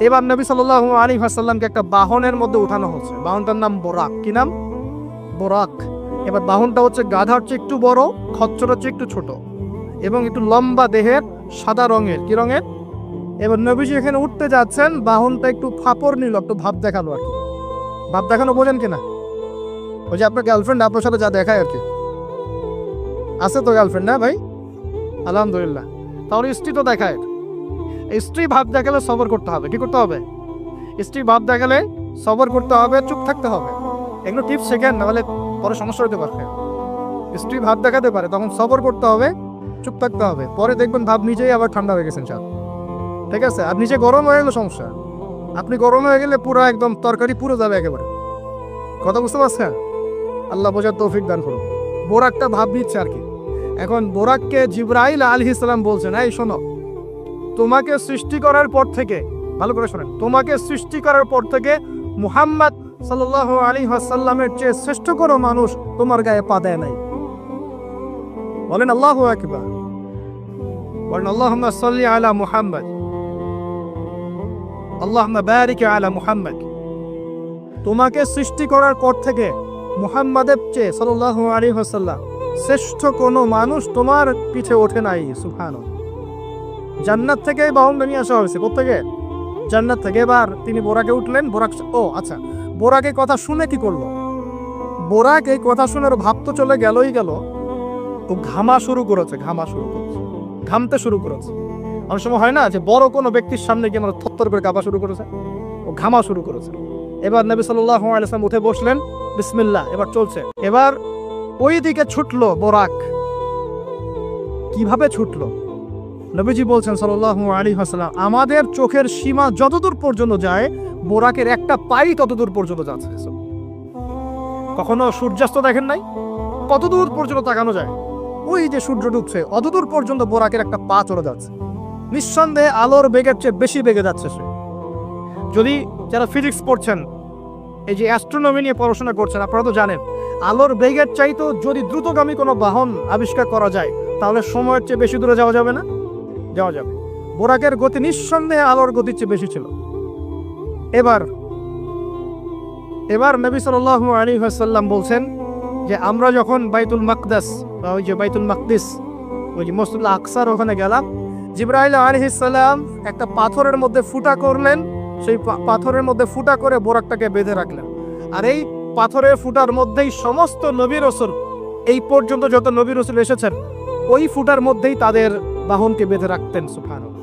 এবার নবী সাল্লাহ আলী হাসাল্লামকে একটা বাহনের মধ্যে উঠানো হচ্ছে। বাহনটার নাম বোরাক। কি নাম? বোরাক। এবার বাহনটা হচ্ছে গাধার চেয়ে একটু বড় খচ্চরের চেয়ে একটু ছোট এবং একটু লম্বা দেহের সাদা রঙের। কি রঙের? এবার নবীজি এখানে উঠতে যাচ্ছেন, বাহনটা একটু ফাপড় নিল, একটু ভাব দেখাল আর কি। ভাব দেখানো বোঝেন কিনা? ওই যে আপনার গার্লফ্রেন্ড আপনার সাথে যা দেখায় আর কি। আছে তো গার্লফ্রেন্ড না ভাই? আলহামদুলিল্লাহ। তাহলে স্ত্রী তো দেখায়। স্ত্রী ভাব দেখালে সবর করতে হবে। কি করতে হবে? স্ত্রী ভাব দেখালে সবর করতে হবে, চুপ থাকতে হবে। এগুলো টিপস শেখেন, নাহলে পরে সমস্যা হতে পারবে। স্ত্রী ভাব দেখাতে পারে, তখন সবর করতে হবে, চুপ থাকতে হবে। পরে দেখবেন ভাব নিজেই আবার ঠান্ডা হয়ে গেছেন চাপ ঠিক আছে? আর নিচে গরম হয়ে গেলে সমস্যা। আপনি গরম হয়ে গেলে পুরো একদম তরকারি পুরো যাবে একেবারে। কথা বুঝতে পারছেন? আল্লাহ বোঝার তৌফিক দান করুন। বোরাকটা ভাব নিচ্ছে আর কি। এখন বোরাককে জিব্রাইল আলী ইসলাম বলছেন, এই শোনো। তোমাকে সৃষ্টি করার পর থেকে, ভালো করে শোনেন, তোমাকে সৃষ্টি করার পর থেকে মুহাম্মদ সাল্লাহ আলী হাসাল্লামের চেয়ে শ্রেষ্ঠ কোনো মানুষ তোমার গায়ে পা দেয় নাই। বলেন আল্লাহ একবার বলেন আল্লাহ আলা মুহাম্মদ। তোমাকে সৃষ্টি করার পর থেকে মুহাম্মাদের চেয়ে সাল্লাহ আলী হাসাল্লাম শ্রেষ্ঠ কোনো মানুষ তোমার পিছে ওঠে নাই সুফানো জান্নাত থেকে বাহনটা নিয়ে আসা হয়েছে কোথেকে জান্নাত থেকে এবার তিনি বোরাকে উঠলেন, বোরাক ও আচ্ছা বোরাক কথা শুনে কি করল? বোরাক এই কথা শুনে ভাব তো চলে গেলই গেল। ও ঘামা শুরু করেছে, ঘামা শুরু করেছে, ঘামতে শুরু করেছে। অনেক সময় হয় না যে বড় কোনো ব্যক্তির সামনে গিয়ে আমরা থত্তর করে কাঁপা শুরু করেছে, ও ঘামা শুরু করেছে। এবার নবী সাল্লাহ উঠে বসলেন, বিসমিল্লাহ, এবার চলছে। এবার ওই দিকে ছুটলো বোরাক। কীভাবে ছুটলো? নবীজি বলছেন সাল্লাহ আলী হাসালাম আমাদের চোখের সীমা যতদূর পর্যন্ত যায়, বোরাকের একটা পাই ততদূর পর্যন্ত যাচ্ছে। কখনো সূর্যাস্ত দেখেন নাই? কতদূর পর্যন্ত তাকানো যায়? ওই যে সূর্য ডুবছে, অতদূর পর্যন্ত বোরাকের একটা পা চলে যাচ্ছে। নিঃসন্দেহে আলোর বেগের চেয়ে বেশি বেগে যাচ্ছে সে। যদি যারা ফিজিক্স পড়ছেন, এই যে অ্যাস্ট্রোনমি নিয়ে পড়াশোনা করছেন, আপনারা তো জানেন, আলোর বেগের চাইতো যদি দ্রুতগামী কোনো বাহন আবিষ্কার করা যায়, তাহলে সময়ের চেয়ে বেশি দূরে যাওয়া যাবে না? যাওয়া যাবে। বোরাকের গতি নিঃসন্দেহে আলোর গতির চেয়ে বেশি ছিল। এবার এবার নবী সাল্লাহ আলী সাল্লাম বলছেন যে, আমরা যখন বাইতুল মাকদাস বা ওই যে বাইতুল মাকদিস, ওই যে মসজিদুল আকসার ওখানে গেলাম জিব্রাহিল আলহিসাল্লাম একটা পাথরের মধ্যে ফুটা করলেন, সেই পাথরের মধ্যে ফুটা করে বোরাকটাকে বেঁধে রাখলেন। আর এই পাথরের ফুটার মধ্যেই সমস্ত নবী রসুল, এই পর্যন্ত যত নবী রসুল এসেছেন ওই ফুটার মধ্যেই তাদের বাহনকে বেঁধে রাখতেন সুফানো